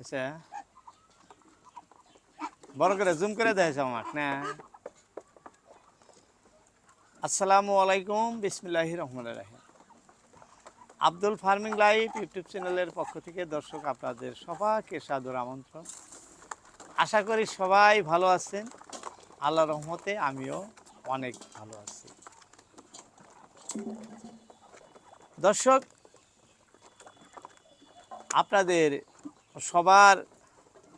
আচ্ছা। আসসালামু আলাইকুম, বিসমিল্লাহি রহমান রাহিম। আব্দুল ফার্মিং লাইভ ইউটিউব চ্যানেলের পক্ষ থেকে দর্শক আপনাদের সবাইকে সাদর আমন্ত্রণ। আশা করি সবাই ভালো আছেন। আল্লাহ রহমতে আমিও অনেক ভালো আছি। দর্শক আপনাদের সবার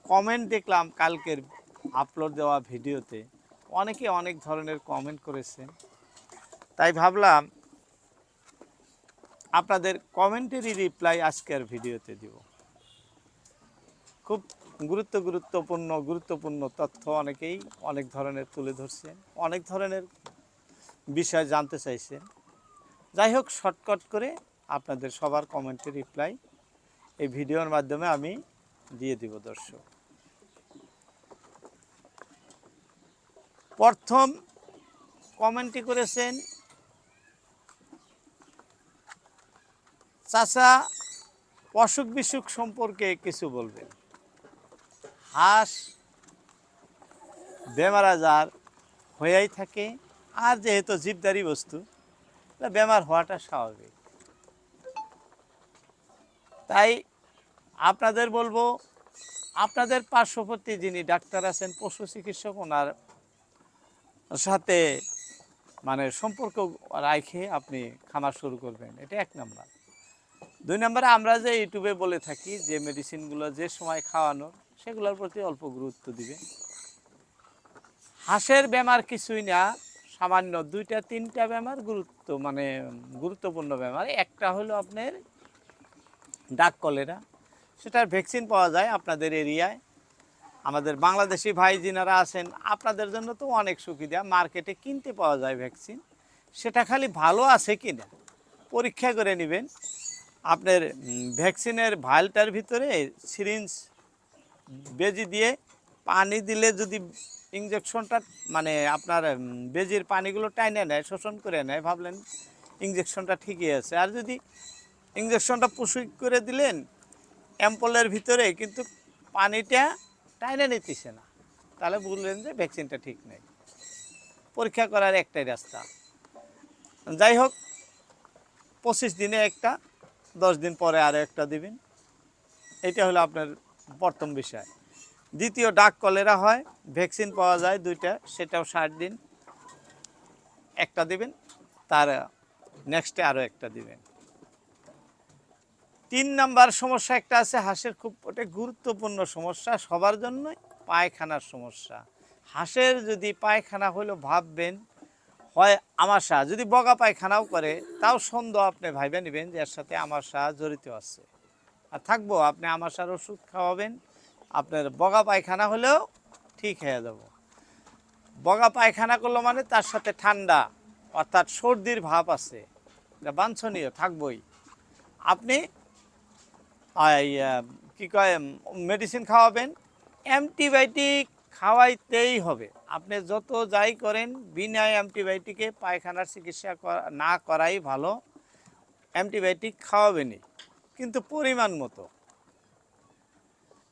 কমেন্ট দেখলাম কালকের আপলোড দেওয়া ভিডিওতে। অনেকে অনেক ধরনের কমেন্ট করেছেন তাই ভাবলাম আপনাদের কমেন্টেরই রিপ্লাই আজকের ভিডিওতে দিব। খুব গুরুত্ব গুরুত্বপূর্ণ গুরুত্বপূর্ণ তথ্য অনেকেই অনেক ধরনের তুলে ধরছেন, অনেক ধরনের বিষয় জানতে চাইছেন। যাই হোক শর্টকাট করে আপনাদের সবার কমেন্টের রিপ্লাই এই ভিডিওর মাধ্যমে আমি দিয়ে দিব, দর্শক। প্রথম কমেন্টটি করেছেন, চাচা, অসুখ বিসুখ সম্পর্কে কিছু বলবেন। হাঁস বেমার আজার হয়েই থাকে, আর যেহেতু জীবদারি বস্তু বেমার হওয়াটা স্বাভাবিক। তাই আপনাদের বলব, আপনাদের পার্শ্ববর্তী যিনি ডাক্তার আছেন, পশু চিকিৎসক, ওনার সাথে মানে সম্পর্ক রাখে আপনি খামার শুরু করবেন। এটা এক নাম্বার। দুই নম্বরে, আমরা যে ইউটিউবে বলে থাকি যে মেডিসিনগুলো যে সময় খাওয়ানোর সেগুলোর প্রতি অল্প গুরুত্ব দিবে। হাঁসের বেমার কিছুই না, সামান্য দুইটা, তিনটা বেমার গুরুত্ব মানে গুরুত্বপূর্ণ বেমার। একটা হলো আপনার ডাক কলেরা, সেটার ভ্যাকসিন পাওয়া যায় আপনাদের এরিয়ায়। আমাদের বাংলাদেশি ভাই যিনারা আছেন, আপনাদের জন্য তো অনেক সুবিধা, মার্কেটে কিনতে পাওয়া যায় ভ্যাকসিন। সেটা খালি ভালো আছে কি না পরীক্ষা করে নেবেন। আপনার ভ্যাকসিনের ভাইলটার ভিতরে সিরিঞ্জ বেজি দিয়ে পানি দিলে যদি ইঞ্জেকশনটা মানে আপনার বেজির পানিগুলো টাইনে নেয়, শোষণ করে নেয়, ভাবলেন ইঞ্জেকশনটা ঠিকই আছে। আর যদি ইঞ্জেকশনটা পুষি করে দিলেন অ্যাম্পলের ভিতরে, কিন্তু পানিটা টাইনে নিতেছে না। তাহলে বুঝলেন যে ভ্যাকসিনটা ঠিক নেই। পরীক্ষা করার একটাই রাস্তা। যাই হোক, পঁচিশ দিনে একটা, দশ দিন পরে আরও একটা দিবেন। এটা হলো আপনার প্রথম বিষয়। দ্বিতীয়, ডাক কলেরা হয়, ভ্যাকসিন পাওয়া যায় দুইটা, সেটাও ষাট দিন। একটা দিবেন, তার, নেক্সটে আরও একটা দিবেন। তিন নাম্বার সমস্যা একটা আছে, হাঁসের খুব ওটা গুরুত্বপূর্ণ সমস্যা, সবার জন্যই পায়খানার সমস্যা। হাঁসের যদি পায়খানা হলো ভাববেন, হয় আমাশা, যদি বগা পায়খানাও করে, তাও সন্দেহ আপনি ভাইবে নেবেন যে এর সাথে আমাশা জড়িত আছে। আর থাকব, আপনি আমাশার ওষুধ খাওয়াবেন, আপনার বগা পায়খানা হলেও ঠিক হয়ে যাব। বগা পায়খানা করল মানে তার সাথে ঠান্ডা, অর্থাৎ সর্দির ভাব আছে। এটা বাঞ্ছনীয়, থাকবই। আপনি কি কয় মেডিসিন খাওয়াবেন। অ্যান্টিবায়োটিক খাওয়াইতেই হবে। আপনি যত যাই করেন বিনা অ্যান্টিবায়োটিকে পায়খানার চিকিৎসা না করাই ভালো। অ্যান্টিবায়োটিক খাওয়াবেনই। কিন্তু পরিমাণ মতো।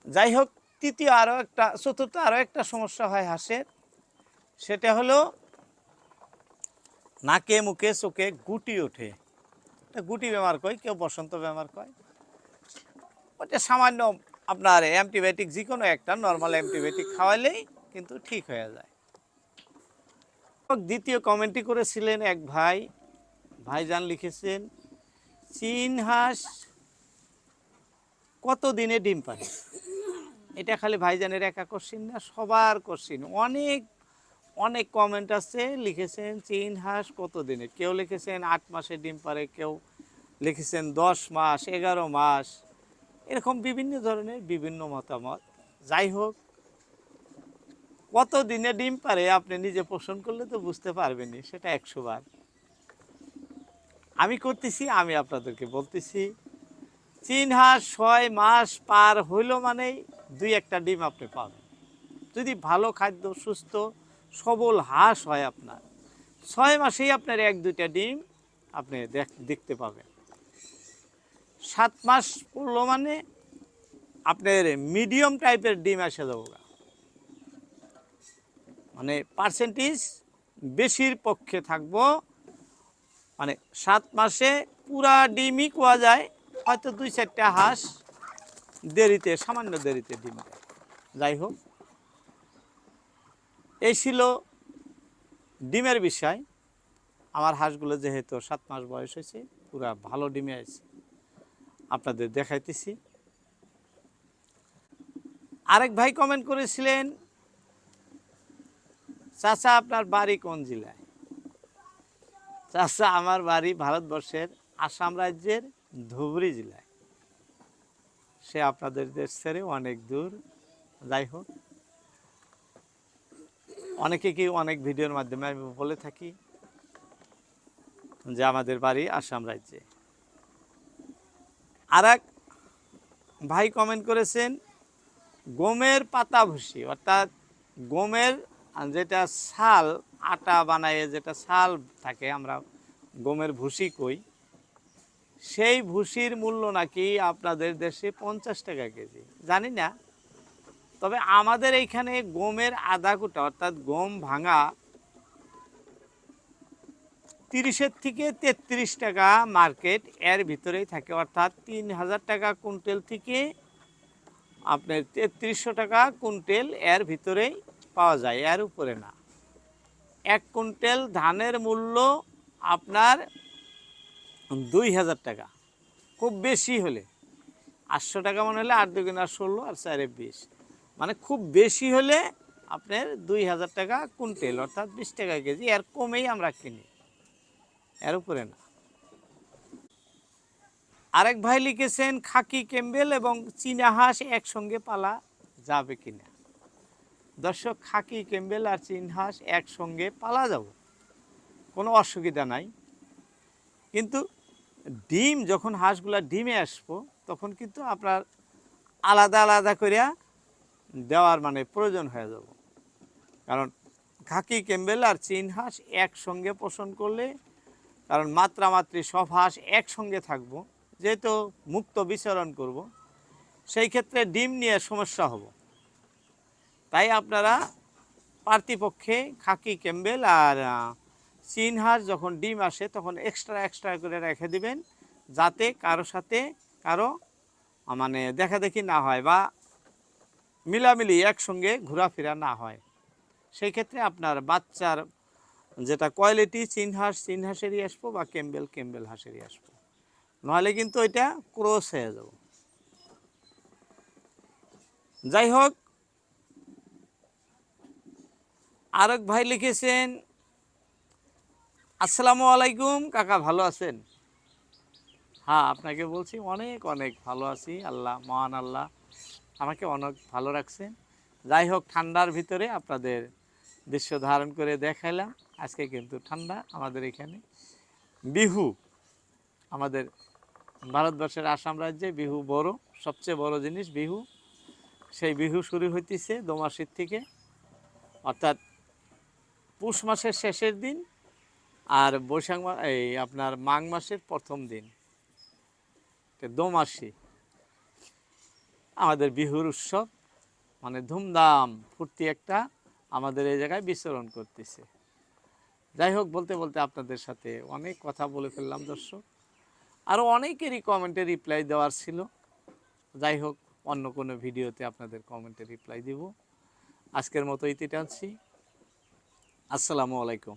যাই হোক, তৃতীয় আরও একটা, চতুর্থ আরও একটা সমস্যা হয় হাঁসের। সেটা হলো নাকে, মুখে, চোখে গুটি ওঠে। গুটি বেমার কয়? কেউ বসন্ত বেমার কয়? ওটা সামান্য আপনার অ্যান্টিবায়োটিক যে কোনো একটা নর্মাল অ্যান্টিবায়োটিক খাওয়ালেই কিন্তু ঠিক হয়ে যায়। দ্বিতীয় কমেন্টটি করেছিলেন এক ভাই। ভাইজান লিখেছেন, চীন হাঁস কত দিনে ডিম পারে এটা খালি ভাইজানের একা কোশ্চিন না, সবার কোশ্চিন অনেক অনেক কমেন্ট আছে, লিখেছেন, চীন হাঁস কত দিনে কেউ লিখেছেন, আট মাসে ডিম পারে কেউ লিখেছেন, দশ মাস, এগারো মাস। এরকম বিভিন্ন ধরনের বিভিন্ন মতামত। যাই হোক কত দিনে ডিম পারে আপনি নিজে পোষণ করলে তো বুঝতে পারবেনই, সেটা একশো বার। আমি করতেছি, আমি আপনাদেরকে বলতেছি চীন হাঁস ছয় মাস পার হইল মানেই দুই একটা ডিম আপনি পাবেন। যদি ভালো খাদ্য, সুস্থ, সবল হাঁস হয় আপনার, ছয় মাসেই আপনার এক দুইটা ডিম আপনি দেখ, দেখতে পাবেন। সাত মাস পড়ল মানে আপনার মিডিয়াম টাইপের ডিম আসে যাব মানে পার্সেন্টেজ বেশির পক্ষে থাকব। মানে সাত মাসে পুরা ডিমই কোয়া যায়, হয়তো দুই চারটা হাঁস দেরিতে, সামান্য দেরিতে ডিম। যাই হোক, এই ছিল ডিমের বিষয়। আমার হাঁসগুলো যেহেতু সাত মাস বয়স হয়েছে, পুরা ভালো ডিমে আছে। আপনাদের দেখাইতেছি। আরেক ভাই কমেন্ট করেছিলেন, চাচা, আপনার বাড়ি কোন জেলায়? চাচা, আমার বাড়ি ভারতবর্ষের আসাম রাজ্যের ধুবড়ি জেলায়। সে আপনাদের দেশ ছেড়ে অনেক দূর। যাই হোক, অনেকে কি অনেক ভিডিওর মাধ্যমে আমি বলে থাকি যে আমাদের বাড়ি আসাম রাজ্যে। আর ভাই কমেন্ট করেছেন, গমের পাতা ভুসি, অর্থাৎ গমের যেটা শাল, আটা বানায় যেটা শাল থাকে, আমরা গমের ভুসি কই, সেই ভুসির মূল্য নাকি আপনাদের দেশে পঞ্চাশ টাকা কেজি, জানি না। তবে আমাদের এইখানে গমের আধা কুটা, অর্থাৎ গম ভাঙা তিরিশের থেকে তেত্রিশ টাকা মার্কেট, এর ভিতরেই থাকে অর্থাৎ তিন হাজার টাকা কুইন্টেল থেকে আপনার তেত্রিশশো টাকা কুইন্টেল এর ভিতরেই পাওয়া যায়, এর উপরে না। এক কুইন্টেল ধানের মূল্য আপনার দুই হাজার টাকা, খুব বেশি হলে। আটশো টাকা মনে হলে আট দুগুণ ষোলো আর চারে বিশ। মানে খুব বেশি হলে আপনার দুই হাজার টাকা কুইন্টেল, অর্থাৎ বিশ টাকা কেজি, এর কমেই আমরা কিনি। এর উপরে না। আরেক ভাই লিখেছেন, খাকি কেম্বেল এবং চীনা হাঁস একসঙ্গে পালা যাবে কিনা। দর্শক, খাকি কেম্বেল আর চীন হাঁস একসঙ্গে পালা যাব। কোনো অসুবিধা নাই। কিন্তু ডিম, যখন হাঁসগুলা ডিমে আসব, তখন কিন্তু আপনার আলাদা আলাদা করিয়া দেওয়ার মানে প্রয়োজন হয়ে যাব। কারণ খাকি কেম্বেল আর চীন হাঁস একসঙ্গে পোষণ করলে কারণ মাত্রামাত্রি সব হাঁস একসঙ্গে থাকব যেহেতু মুক্ত বিচরণ করব সেই ক্ষেত্রে ডিম নিয়ে সমস্যা হব। তাই আপনারা পার্তিপক্ষে খাকি ক্যাম্বেল আর আহ, চীন হাঁস যখন ডিম আসে তখন এক্সট্রা এক্সট্রা করে রেখে দিবেন যাতে কারও সাথে কারও মানে দেখাদেখি না হয় বা মিলামিলি একসঙ্গে ঘোরাফেরা না হয়। সেই ক্ষেত্রে আপনার বাচ্চার যেটা কোয়ালিটি চীন হাঁস চীন হাঁসেরই আসব বা ক্যাম্বেল ক্যাম্বেল হাঁসেরই আসব। নাহলে কিন্তু এটা ক্রস হয়ে যাব। যাই হোক, আরেক ভাই লিখেছেন, আসসালামু আলাইকুম, কাকা ভালো আছেন? হ্যাঁ আপনাকে বলছি অনেক অনেক ভালো আছি, আল্লাহ, মহান আল্লাহ আমাকে অনেক ভালো রাখছেন। যাই হোক, ঠান্ডার ভিতরে আপনাদের দৃশ্য ধারণ করে দেখাইলাম। আজকে কিন্তু ঠান্ডা আমাদের এখানে। বিহু, আমাদের ভারতবর্ষের আসাম রাজ্যে বিহু বড়, সবচেয়ে বড় জিনিস বিহু। সেই বিহু শুরু হইতেছে দোমাসির থেকে, অর্থাৎ পুষ মাসের শেষের দিন আর বৈশাখ এই আপনার মাঘ মাসের প্রথম দিন। দোমাসি। আমাদের বিহুর উৎসব মানে ধুমধাম ফুর্তি একটা আমাদের এই জায়গায় বিচরণ করতেছে। যাই হোক, বলতে বলতে আপনাদের সাথে অনেক কথা বলে ফেললাম, দর্শক। আরও অনেকেরই কমেন্টে রিপ্লাই দেওয়ার ছিল। যাই হোক, অন্য কোনো ভিডিওতে আপনাদের কমেন্টে রিপ্লাই দিব। আজকের মতো ইতি টানছি। আসসালামু আলাইকুম।